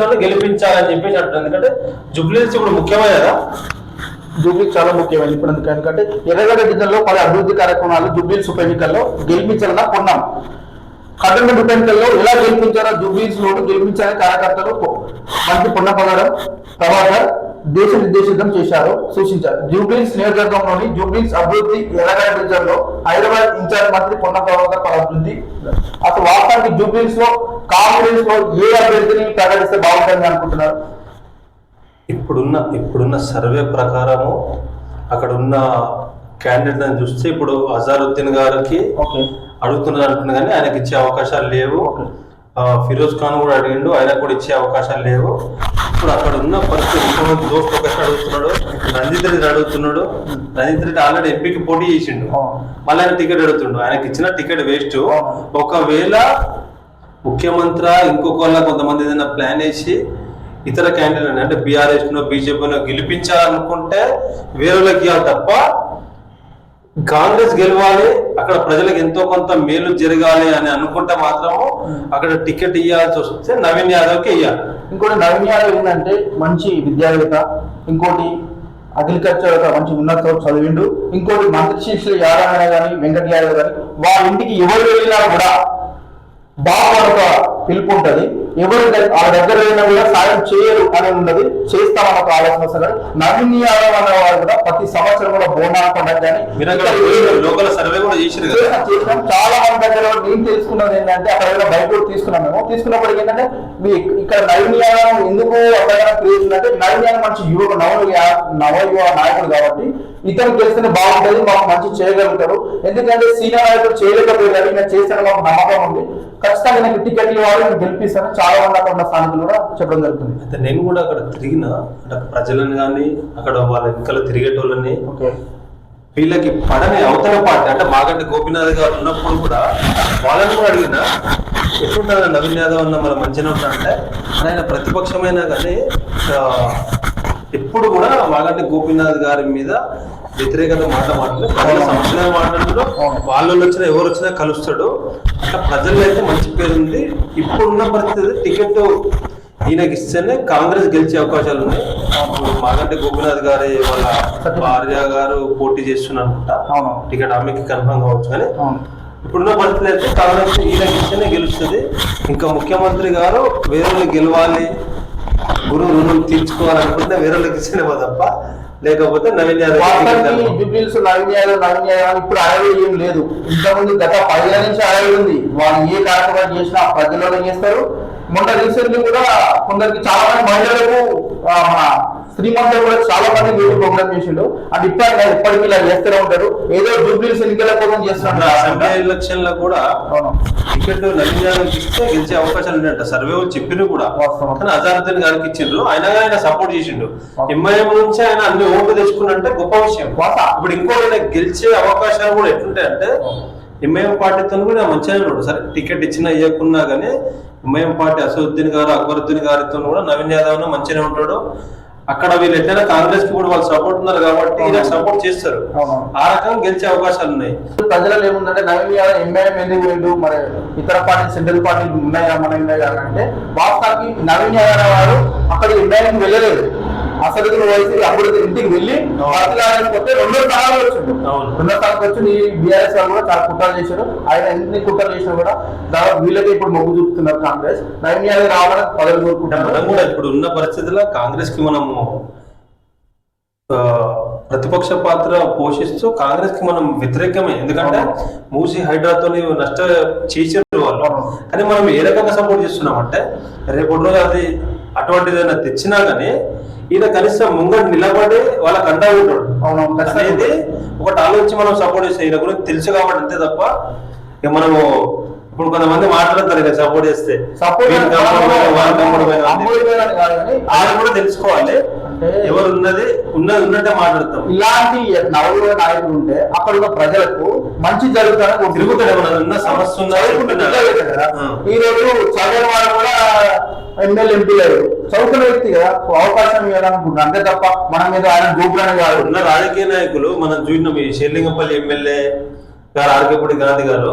లోనే గెలిపించాలని చెప్పేసి అంటున్నారు. ఎందుకంటే జుబ్లీస్ ఇప్పుడు ముఖ్యమైనదా జూబ్లీ చాలా ముఖ్యమైనది ఇప్పుడు ఎందుకంటే ఎర్రగడ్డ డివిజన్లో పలు అభివృద్ధి కార్యక్రమాలు జూబ్లీస్ ఉప ఎన్నికల్లో గెలిపించాలన్నా కొన్నాం. కంటోన్మెంట్ ఉప ఎన్నికల్లో ఎలా గెలిపించారో జూబ్లీస్లో గెలిపించాలని కార్యకర్తలు పొ- మంత్రి పొన్న పగారం ప్రభాకర్ దేశ నిర్దేశితం చేశారు సూచించారు. జూబ్లీస్ నియోజకవర్గంలోని జూబ్లీస్ అభివృద్ధి ఎర్రగడ్డ లో హైదరాబాద్ ఇన్ఛార్జ్ మంత్రి పొన్న ప్రభాకర్ పలు అభివృద్ధి. అసలు వాస్తవానికి జూబ్లీస్లో కాంగ్రెస్లో ఏ అభ్యర్థిని ప్రకటిస్తే బాగుంటుంది అనుకుంటున్నారు? ఇప్పుడున్న ఇప్పుడున్న సర్వే ప్రకారము అక్కడ ఉన్న క్యాండిడేట్ అని చూస్తే ఇప్పుడు అజారుద్దీన్ గారికి అడుగుతున్నారు అంటున్నా కానీ ఆయనకి ఇచ్చే అవకాశాలు లేవు. ఫిరోజ్ ఖాన్ కూడా అడిగిండు ఆయనకు కూడా ఇచ్చే అవకాశాలు లేవు. ఇప్పుడు అక్కడ ఉన్న పరిస్థితి ఇంకొక దోస్త్ ఒక అడుగుతున్నాడు రంజిత్ రెడ్డి అడుగుతున్నాడు. రంజిత్ రెడ్డి ఆల్రెడీ ఎంపీకి పోటీ చేసిండు. మళ్ళీ ఆయన టికెట్ అడుగుతుండు. ఆయనకి ఇచ్చిన టికెట్ వేస్ట్. ఒకవేళ ముఖ్యమంత్రి ఇంకొకళ్ళ కొంతమంది ఏదైనా ప్లాన్ వేసి ఇతర క్యాండిడేట్ అంటే బీఆర్ఎస్ నో బీజేపీనో గెలిపించాలనుకుంటే ఇవ్వాలి తప్ప కాంగ్రెస్ గెలవాలి అక్కడ ప్రజలకు ఎంతో కొంత మేలు జరగాలి అని అనుకుంటే మాత్రము అక్కడ టికెట్ ఇవ్వాల్సి వస్తే నవీన్ యాదవ్కి ఇవ్వాలి ఇంకోటి నవీన్ యాదవ్ ఏంటంటే మంచి విద్యావేత్త ఇంకోటి అగ్రికల్చర్ ఒక మంచి ఉన్నత చదివిండు ఇంకోటి మంత్రి శిష్యులు యాదవ్ కానీ వెంకట యాదవ్ కానీ వాళ్ళ ఇంటికి ఎవరు వెళ్ళినా కూడా ఒక పిలుపు ఉంటది. ఎవరు వాళ్ళ దగ్గర వెళ్ళినా కూడా సాయం చేయరు అని ఉన్నది. చేస్తామన్న ఒక ఆలోచన వస్తుంది. నవీన్ యాదవ్ అనే వారు కూడా ప్రతి సంవత్సరం కూడా బోనాల పండుగ కానీ లోకల్ సర్వే కూడా చేసినాం. చాలా మంది దగ్గర నేను తెలుసుకున్నది ఏంటంటే అక్కడ బయట తీసుకున్నాం మేము. తీసుకున్నప్పటికి ఏంటంటే మీ ఇక్కడ నైర్యానం ఎందుకు అక్కడ క్రియేషన్ అంటే నైర్యానం మంచి యువక నవ నవ యువ నాయకుడు కాబట్టి ఇతను చేస్తేనే బాగుంటుంది మాకు మంచి చేయగలుగుతారు ఎందుకంటే సీనియర్ నాయకుడు చేయలేకపోయారు ఈయన చేస్తాను మాకు నమ్మకం ఉంది. ఖచ్చితంగా నేను టికెట్లు ఇవ్వాలి నేను గెలిపిస్తాను. చాలా మంది అక్కడ ఉన్న స్థానికులు కూడా చెప్పడం జరుగుతుంది. అయితే నేను కూడా అక్కడ తిరిగిన అంటే ప్రజలను కానీ అక్కడ వాళ్ళ వెనకాల తిరిగేటోళ్ళని ఓకే. వీళ్ళకి పడని అవతల పార్టీ అంటే మాగంటి గోపీనాథ్ గారు ఉన్నప్పుడు కూడా వాళ్ళని కూడా అడిగిన ఎట్లుంటారు నవీన్ యాదవ్ అన్న మన మంచిగా ఉంటా అంటే ఆయన ప్రతిపక్షమైనా కానీ ఎప్పుడు కూడా మాగంటి గోపీనాథ్ గారి మీద వ్యతిరేకత మాట మాట్లాడు సమస్యలు మాట్లాడుతాడు వాళ్ళు వచ్చినా ఎవరు వచ్చినా కలుస్తాడు. అట్లా ప్రజల్లో అయితే మంచి పేరు ఉంది. ఇప్పుడున్న పరిస్థితి టికెట్ ఈయనకి ఇస్తేనే కాంగ్రెస్ గెలిచే అవకాశాలు ఉన్నాయి. మాగంటి గోపీనాథ్ గారి వాళ్ళ భార్య గారు పోటీ చేస్తున్నారు టికెట్ ఆమెకి కన్ఫర్మ్ కావచ్చు కానీ ఇప్పుడున్న పరిస్థితి అయితే కాంగ్రెస్ ఈయనకి ఇస్తేనే గెలుస్తుంది. ఇంకా ముఖ్యమంత్రి గారు వేరే గెలవాలి గురు రుణం తీర్చుకోవాలనుకుంటే వేరే ఇస్తేనే తప్ప లేకపోతే నవీన్ యాదవ్ జూబ్లీస్ నవీన్ యాదవ్ నవీన్ యాదవ్ ఇప్పుడు అడవి ఏం లేదు. ఇంతకుముందు గత పదిహేను నుంచి అడవి ఉంది. వాళ్ళు ఏ కార్యక్రమం చేసినా ప్రజల్లో చేస్తారు. మొన్న రీసెంట్లీ కూడా కొందరికి చాలా మంది మహిళలకు శ్రీమంతులు కూడా చాలా మంది వీడియో ప్రోగ్రామ్ చేసిండు. అంటే ఇప్పటికి ఇప్పటికీ ఇలా చేస్తూనే ఉంటారు. ఏదో జూబ్లీస్ ఎన్నికల కోసం అసెంబ్లీ చేస్తున్నారు ఎలక్షన్లో కూడా టికెట్ నవీన్ ఇస్తే గెలిచే అవకాశాలు ఉన్నాయంట. సర్వే చెప్పిన కూడా. కానీ అజారుద్దీన్ గారికి ఇచ్చిండ్రు. కానీ ఆయన సపోర్ట్ చేసిండు. ఎంఐఎం నుంచి ఆయన అన్ని ఓట్లు తెచ్చుకున్నంటే గొప్ప విషయం. ఇప్పుడు ఇంకో ఆయన గెలిచే అవకాశాలు కూడా ఎట్లుంటాయంటే ఎంఐఎం పార్టీతో కూడా మంచిగానే ఉన్నాడు. సరే టికెట్ ఇచ్చినా ఇవ్వకున్నా కానీ ఎంఐఎం పార్టీ అసదుద్దీన్ గారు అక్బరుద్దీన్ గారితో కూడా నవీన్ యాదవ్ మంచిగానే ఉంటాడు. అక్కడ వీళ్ళు ఎట్లయినా కాంగ్రెస్కి కూడా వాళ్ళు సపోర్ట్ ఉన్నారు కాబట్టి సపోర్ట్ చేస్తారు. ఆ రకంగా గెలిచే అవకాశాలు ఉన్నాయి. ప్రజలలో ఏముందంటే నవీన్ యాదవ్ ఎంఐఎం ఎందుకు వెళ్ళు మరి ఇతర పార్టీ సెంట్రల్ పార్టీలు ఉన్నాయా మన ఉన్నాయి అంటే వాస్తవానికి నవీన్ యాదవ్ వారు అక్కడ ఎంఐఎం వెళ్ళలేదు. అసలు వయసు అప్పుడు ఇంటికి వెళ్ళి పోతే రెండో స్థానాలు అవును. రెండో స్థానానికి వచ్చి ఈ బీఆర్ఎస్ వాళ్ళు కూడా చాలా కుట్రలు చేశారు. ఆయన ఎన్ని కుట్రలు చేసినా కూడా దాదాపు వీళ్ళకి ఇప్పుడు మొగ్గు చూపుతున్నారు కాంగ్రెస్. నవీన్ యాదవ్ రావాలని ప్రజలు మనం కోరుకుంటున్నారు కూడా ఇప్పుడు ఉన్న పరిస్థితుల్లో కాంగ్రెస్కి మనము ప్రతిపక్ష పాత్ర పోషిస్తూ కాంగ్రెస్కి మనం వ్యతిరేకమే. ఎందుకంటే మూసి హైడ్రాతో నష్ట చేసారు వాళ్ళు. కానీ మనం ఏ రకంగా సపోర్ట్ చేస్తున్నాం అంటే రేపటి రోజు అది అటువంటిది ఏదైనా తెచ్చినా గానీ ఈయన కనీసం ముంగడు నిలబడి వాళ్ళకి అండా ఉంటాడు. అవును. అనేది ఒకటి ఆలోచించి మనం సపోర్ట్ చేస్తాం ఈయన గురించి తెలుసు కాబట్టి అంతే తప్ప ఇక మనము ఇప్పుడు కొంతమంది మాట్లాడతారు ఇక సపోర్ట్ చేస్తే. ఆయన కూడా తెలుసుకోవాలి. అంటే ఎవరు ఉన్నది ఉన్నది ఉన్నట్టే మాట్లాడతాం. ఇలాంటి నలుగురు నాయకులు ఉంటే అక్కడ ఉన్న ప్రజలకు మంచి జరుగుతుందని తిరుగుతాడు ఉన్న సమస్య ఆ. ఈ రోజు చదివిన వాడు కూడా ఎమ్మెల్యే ఎంపీ అయ్యారు చదువుకున్న వ్యక్తి కదా అవకాశం ఇవ్వాలనుకుంటున్నా. అంతే తప్ప మన మీద ఆయన గోపురాన్ని కాదు. ఉన్న రాజకీయ నాయకులు మనం చూసినాం ఈ షెల్లింగపల్లి ఎమ్మెల్యే గారు ఆర్కేపూడి గాంధీ గారు.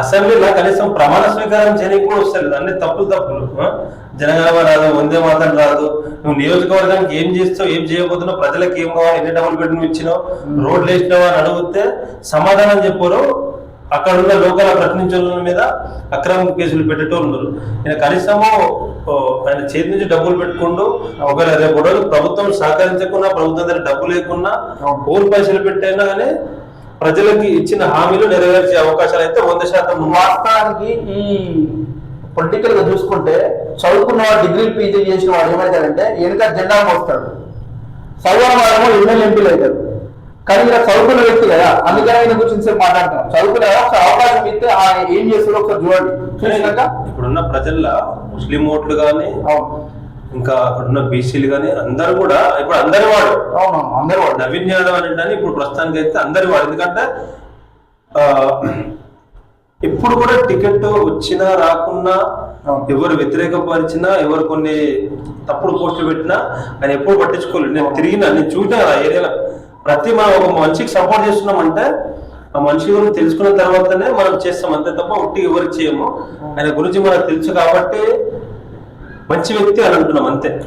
అసెంబ్లీలో కనీసం ప్రమాణ స్వీకారం చేయడానికి కూడా వస్తలేదు. అన్ని తప్పులు తప్పులు? జనగణమ రాదు వందే మాత్రం రాదు. నువ్వు నియోజకవర్గానికి ఏం చేస్తావు ఏం చేయబోతున్నావు ప్రజలకు ఏం కావాలి ఎన్ని డబ్బులు పెట్టి నువ్వు ఇచ్చినావు రోడ్లు వేసినావు అని అడిగితే సమాధానం చెప్పరు. అక్కడ ఉన్న లోకల్ ప్రతినిధుల మీద అక్రమ కేసులు పెట్టేటోళ్ళు ఉన్నారు. నేను కనీసము ఆయన చేతి నుంచి డబ్బులు పెట్టుకుంటూ ఒకవేళ రేపు రోజు ప్రభుత్వం సహకరించకుండా ప్రభుత్వం దగ్గర డబ్బు లేకున్నా ఓన్ పైసలు పెట్టైనా కానీ ప్రజలకి ఇచ్చిన హామీలు నెరవేర్చే అవకాశాలు అయితే వంద శాతం. వాస్తవానికి ఈ పొలిటికల్గా చూసుకుంటే చదువుకున్న వాడు డిగ్రీ పీజీ చేసిన వాడు ఏమవుతాడంటే వెనుక జెండా మోస్తాడు. చదువుకున్న వాడేమో ఎమ్మెల్యే ఎంపీలు అవుతారు. కానీ ఇలా చదువుకున్న వ్యక్తి కదా అందుకని ఆయన గురించి సేపు మాట్లాడతాం చదువుకునే ఒకసారి అవకాశం ఇస్తే ఆయన ఏం చేస్తాడో ఒకసారి చూడండి. చూసినాక? ఇప్పుడున్న ప్రజల్లో ముస్లిం ఓట్లు కానీ అవును. ఇంకా అక్కడున్న బీసీలు కానీ అందరు కూడా ఇప్పుడు అందరి వాడు. అవునవును అందరూ వాడు. నవీన్ యాదవ్ అంటే ఇప్పుడు ప్రస్తుతానికి అయితే అందరి వాడు. ఎందుకంటే ఎప్పుడు కూడా టికెట్ వచ్చినా రాకున్నా అవును. ఎవరు వ్యతిరేకపరిచినా ఎవరు కొన్ని తప్పుడు పోస్టులు పెట్టినా ఆయన ఎప్పుడు పట్టించుకోలేదు. నేను తిరిగినా నేను చూసినా ఆ ఏరియాలో. ప్రతి మనం ఒక మనిషికి సపోర్ట్ చేస్తున్నామంటే ఆ మనిషి గురించి తెలుసుకున్న తర్వాతనే మనం చేస్తాం. అంతే తప్ప ఒట్టి ఎవరికి చేయము. ఆయన గురించి మనకు తెలుసు కాబట్టి మంచి వ్యక్తి అని అంటున్నాం. అంతే.